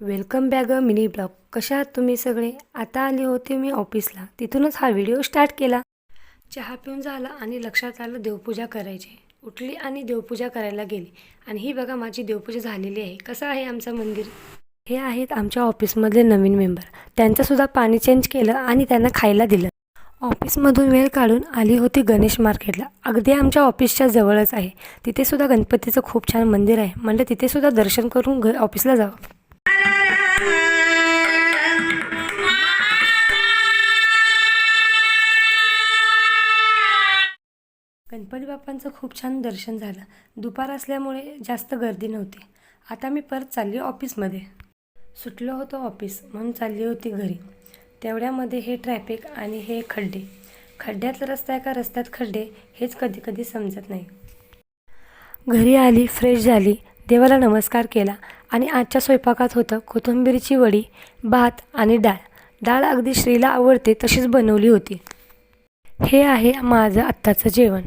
Welcome back a mini blog. कशा आहात तुम्ही सगळे? आता आले होते मी ऑफिसला. तिथूनच हा व्हिडिओ स्टार्ट केला. चहा पिऊन झाला आणि लक्षात आलं देवपूजा करायची. उठली आणि देवपूजा करायला गेली. आणि ही बघा माझी देवपूजा झालेली आहे. कसं आहे आमचं मंदिर? हे आहेत आमच्या ऑफिसमधले नवीन मेंबर. त्यांचंसुद्धा पाणी चेंज केलं आणि त्यांना खायला दिलं. ऑफिसमधून वेळ काढून आली होती गणेश मार्केटला. अगदी आमच्या ऑफिसच्या जवळच आहे. तिथेसुद्धा गणपतीचं खूप छान मंदिर आहे. म्हणजे तिथेसुद्धा दर्शन करून घ ऑफिसला जावं. गणपती बाप्पांचं खूप छान दर्शन झालं. दुपार असल्यामुळे जास्त गर्दी नव्हती. आता मी परत चालली ऑफिसमध्ये. सुटलो होतो ऑफिस म्हणून चालली होती घरी. तेवढ्यामध्ये हे ट्रॅफिक आणि हे खड्डे. खड्ड्यात रस्ता आहे का रस्त्यात खड्डे हेच कधी कधी समजत नाही. घरी आली फ्रेश झाली देवाला नमस्कार केला आणि आजच्या स्वयंपाकात होतं कोथिंबीरची वडी भात आणि डाळ. डाळ अगदी श्रीला आवडते तशीच बनवली होती. हे आहे माझं आत्ताचं जेवण.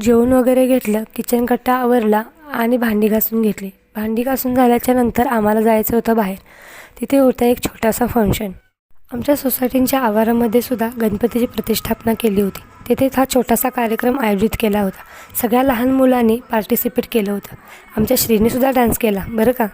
जेवण वगैरे घेतलं किचन कट्टा आवरला आणि भांडी घासून घेतली. भांडी घासून झाल्याच्यानंतर आम्हाला जायचं होतं बाहेर. तिथे होता एक छोटासा फंक्शन आमच्या सोसायटींच्या आवारामध्ये सुद्धा गणपतीची प्रतिष्ठापना केली होती. तेथे हा छोटासा कार्यक्रम आयोजित केला होता. सगळ्या लहान मुलांनी पार्टिसिपेट केलं होतं. आमच्या श्रीनेसुद्धा डान्स केला. बरं का?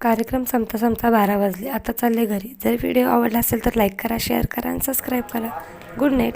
कार्यक्रम संपता संपता बारा वाजले. आता चालले घरी. जर व्हिडिओ आवडला असेल तर लाईक करा शेअर करा आणि सबस्क्राईब करा. Good night